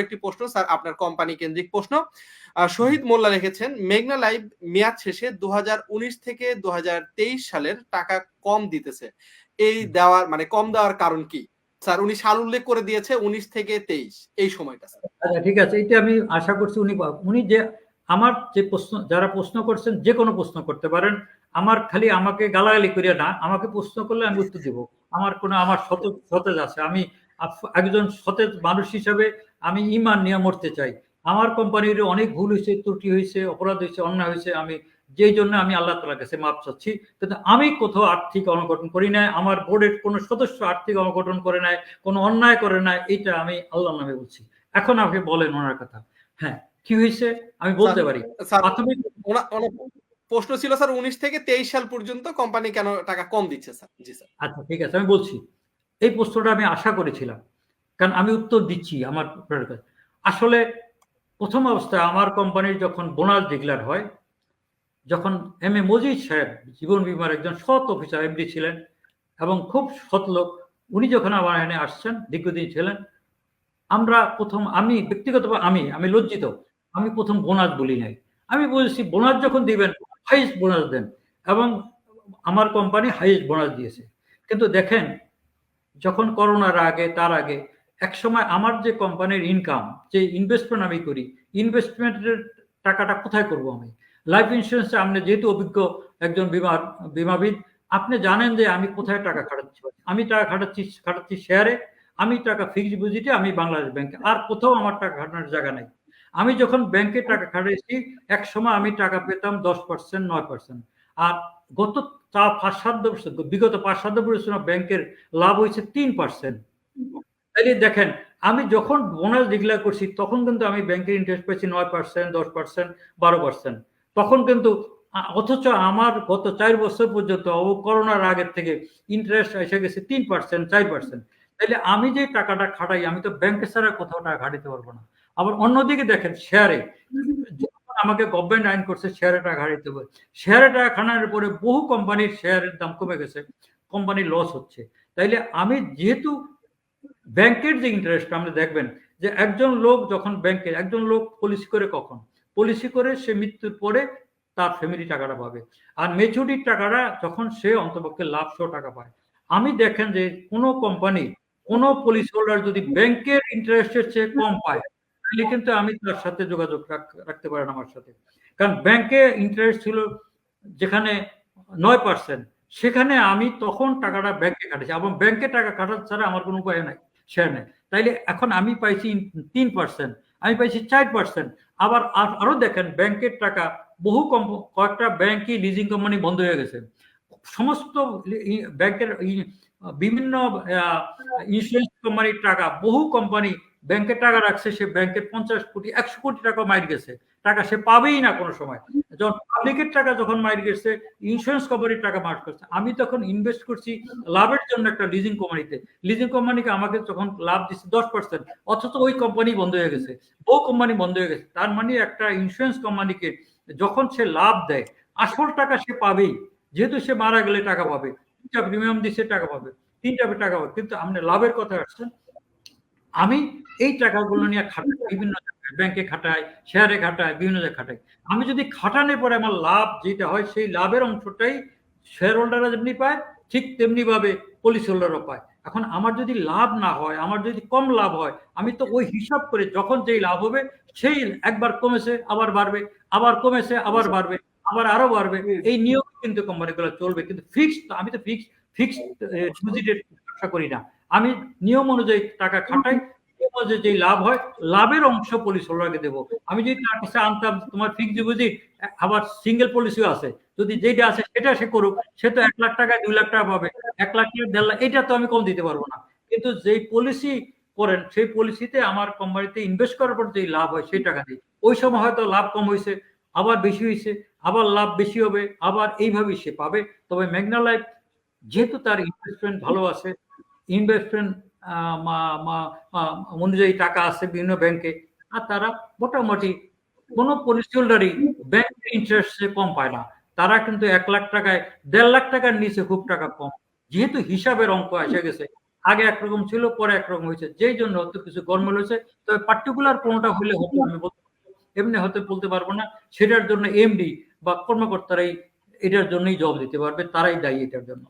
একটি প্রশ্ন স্যার আপনার কোম্পানি কেন্দ্রিক প্রশ্ন। শহীদ মোল্লা লিখেছেন মেঘনা লাইভ মেয়াদ শেষে দুহাজার উনিশ থেকে দুহাজার তেইশ সালের টাকা কম দিতেছে। এই দেওয়ার মানে কম দেওয়ার কারণ কি? স্যার উনি সাল উল্লেখ করে দিয়েছে উনিশ থেকে তেইশ এই সময়টা আচ্ছা ঠিক আছে এটা আমি আশা করছি উনি উনি যে আমার যে প্রশ্ন যারা প্রশ্ন করছেন যে কোনো প্রশ্ন করতে পারেন। আমার খালি আমাকে গালাগালি করিয়া না আমাকে প্রশ্ন করলে আমি উত্তর দিব। আমার কোনো আমার সত সতেজ আছে। আমি একজন সতেজ মানুষ হিসাবে আমি ইমান নিয়ে মরতে চাই। আমার কোম্পানির অনেক ভুল হয়েছে ত্রুটি হয়েছে অপরাধ হয়েছে অন্যায় হয়েছে আমি যেই জন্য আমি আল্লাহ তালার কাছে মাপ চাচ্ছি কিন্তু আমি কোথাও আর্থিক অনগঠন করি নাই আমার বোর্ডের কোনো সদস্য আর্থিক অনগঠন করে নাই কোনো অন্যায় করে নাই এটা আমি আল্লাহ নামে বলছি। এখন আপনি বলেন ওনার কথা। হ্যাঁ কি হয়েছে? আমি বলতে পারি। প্রাথমিক প্রশ্ন ছিল স্যার উনিশ থেকে তেইশ সাল পর্যন্ত কোম্পানি কেন টাকা কম দিচ্ছে স্যার? জি স্যার। আচ্ছা ঠিক আছে আমি বলছি। এই প্রশ্নটা আমি আশা করেছিলাম। কারণ আমি উত্তর দিচ্ছি আমার আসলে প্রথম অবস্থায় আমার কোম্পানির যখন বোনাস ডিক্লেয়ার হয়, যখন এম এ মজিদ সাহেব, জীবন বীমার একজন সৎ অফিসার এমডি ছিলেন এবং খুব সৎ লোক, উনি যখন আমার এখানে আসছেন, দীর্ঘদিন ছিলেন, আমরা প্রথম, আমি ব্যক্তিগতভাবে আমি আমি লজ্জিত, আমি প্রথম বোনাস বলি নাই। আমি বলছি বোনাস যখন দিবেন হাইস্ট বোনাস দেন এবং আমার কোম্পানি হাইস্ট বোনাস দিয়েছে। কিন্তু দেখেন, যখন করোনার আগে, তার আগে এক সময় আমার যে কোম্পানির ইনকাম যে ইনভেস্টমেন্ট আমি করি ইনভেস্টমেন্টের টাকাটা কোথায় করব আমি? লাইফ ইন্স্যুরেন্সে আপনি যেহেতু অভিজ্ঞ একজন বিমা, বিমাবিদ, আপনি জানেন যে আমি কোথায় টাকা খাটাচ্ছি। আমি টাকা খাটাচ্ছি খাটাচ্ছি শেয়ারে আমি টাকা ফিক্সড ডিপোজিটে আমি বাংলাদেশ ব্যাংকে। আর কোথাও আমার টাকা খাটানোর জায়গা নাই। আমি যখন ব্যাংকে টাকা খাটাইছি এক সময় আমি টাকা পেতাম দশ পার্সেন্ট নয় পার্সেন্ট আর গত তা পাঁচ, সাত বছর, বিগত পাঁচ, সাত বছর ব্যাংকের লাভ হয়েছে তিন পার্সেন্ট তাইলে দেখেন, আমি যখন বোনাস ডিক্লেয়ার করছি, তখন কিন্তু আমি ব্যাংকের ইন্টারেস্ট পেয়েছি নয় পার্সেন্ট দশ পার্সেন্ট বারো পার্সেন্ট তখন কিন্তু অথচ আমার গত চার বছর পর্যন্ত করোনার আগের থেকে ইন্টারেস্ট এসে গেছে তিন পার্সেন্ট চার পার্সেন্ট তাইলে আমি যে টাকাটা খাটাই, আমি তো ব্যাংকে ছাড়া কোথাও টাকা খাটাতে পারব না। আবার অন্যদিকে দেখেন শেয়ারে আমাকে গভর্নমেন্ট আইন করছে শেয়ারে টাকা খাটাতে হবে। শেয়ারে টাকা খাটানোর পরে বহু কোম্পানির শেয়ারের দাম কমে গেছে কোম্পানির লস হচ্ছে। তাইলে আমি যেহেতু ব্যাংকের যে ইন্টারেস্ট আপনি দেখবেন যে একজন লোক যখন ব্যাংকে, একজন লোক পলিসি করে কখন? পলিসি করে সে মৃত্যুর পরে তার ফ্যামিলি টাকাটা পাবে। আর মেচুরিটির টাকাটা যখন সে অন্তপক্ষে লাভ সহ টাকা পায়। আমি দেখেন যে কোনো কোম্পানি কোনো পলিসি হোল্ডার যদি ব্যাংকের ইন্টারেস্টের চেয়ে কম পায়, তাহলে কিন্তু আমি তার সাথে যোগাযোগ রাখতে পারেন আমার সাথে। কারণ ব্যাংকে ইন্টারেস্ট ছিল যেখানে নয় পার্সেন্ট সেখানে আমি তখন টাকাটা ব্যাংকে কাটেছি এবং ব্যাংকে টাকা কাটার ছাড়া আমার কোনো উপায় নাই শেয়ার নেই। তাইলে এখন আমি পাইছি তিন পার্সেন্ট আমি পাইছি চার পার্সেন্ট আবার আর- আরও দেখেন ব্যাংকের টাকা বহু কম, কয়েকটা ব্যাংকই লিজিং কোম্পানি বন্ধ হয়ে গেছে। সমস্ত ব্যাংকের বিভিন্ন ইন্স্যুরেন্স কোম্পানির টাকা বহু কোম্পানি ব্যাংকে টাকা রাখছে, সে ব্যাংকের পঞ্চাশ কোটি, একশো কোটি টাকা মাইর গেছে। টাকা সে পাবেই না কোনো সময়। যখন পাবলিকের টাকা যখন মাইর গেছে ইন্স্যুরেন্স কোম্পানির টাকা মার্ক করছে। আমি তখন ইনভেস্ট করছি লাভের জন্য একটা লিজিং কোম্পানিতে লিজিং কোম্পানিকে আমাকে যখন লাভ দিচ্ছে দশ পার্সেন্ট অথচ ওই কোম্পানি বন্ধ হয়ে গেছে। বহু কোম্পানি বন্ধ হয়ে গেছে। তার মানে একটা ইন্স্যুরেন্স কোম্পানিকে যখন সে লাভ দেয়, আসল টাকা সে পাবেই। যেহেতু সে মারা গেলে টাকা পাবে। তিনটা প্রিমিয়াম দিচ্ছে টাকা পাবে। তিনটা টাকা পাবে। কিন্তু আপনি লাভের কথা আসছেন। আমি এই টাকাগুলো নিয়ে খাটাই, বিভিন্ন ব্যাংকে খাটাই শেয়ারে খাটাই, বিভিন্ন জায়গায় খাটাই। আমি যদি খাটানোর পরে আমার লাভ যেটা হয়, সেই লাভের অংশটাই শেয়ার হোল্ডাররা যেমনি পায়, ঠিক তেমনি ভাবে পলিসি হোল্ডারও পায়। এখন আমার যদি লাভ না হয়, আমার যদি কম লাভ হয়, আমি তো ওই হিসাব করে যখন যেই লাভ হবে, সেই একবার কমেছে, আবার বাড়বে, আবার কমেছে, আবার বাড়বে, আবার আরও বাড়বে। এই নিয়ম কিন্তু কোম্পানিগুলো চলবে। কিন্তু ফিক্সড আমি তো ফিক্স ফিক্সড ডিপোজিটের ব্যবসা করি না। আমি নিয়ম অনুযায়ী টাকা খাটাই নিয়ম অনুযায়ী যেই লাভ হয় লাভের অংশ পলিসি হোল্ডারকে দেবো। আমি যদি তার কাছে আনতাম তোমার ফিক্সড ডিপোজিট আবার সিঙ্গেল পলিসিও আছে। যদি যেটা আছে সেটা সে করুক সে তো এক লাখ টাকায় দুই লাখ টাকা পাবে। এক লাখ টাকা দেড় লাখ এটা তো আমি কম দিতে পারব না। কিন্তু যেই পলিসি করেন সেই পলিসিতে আমার কোম্পানিতে ইনভেস্ট করার পর যেই লাভ হয় সেই টাকা দিই। ওই সময় হয়তো লাভ কম হয়েছে আবার বেশি হয়েছে আবার লাভ বেশি হবে আবার এইভাবেই সে পাবে। তবে মেঘনা লাইফ যেহেতু তার ইনভেস্টমেন্ট ভালো আছে ইনভেস্টমেন্ট অনুযায়ী টাকা আছে বিভিন্ন ব্যাংকে আর তারা মোটামুটি কোনো পলিসি হোল্ডারই ব্যাংকের ইন্টারেস্ট কম পায় না। তারা কিন্তু এক লাখ টাকায়, দেড় লাখ টাকার নিচে খুব টাকা কম। যেহেতু হিসাবের অঙ্ক এসে গেছে, আগে একরকম ছিল, পরে একরকম হয়েছে, যেই জন্য হয়তো কিছু গরমিল হয়েছে। তবে পার্টিকুলার কোনটা হলে হয়তো আমি বলতে এমনি হয়তো বলতে পারব না, সেটার জন্য এমডি বা কর্মকর্তারাই এটার জন্যই জব দিতে পারবে, তারাই দায়ী এটার জন্য।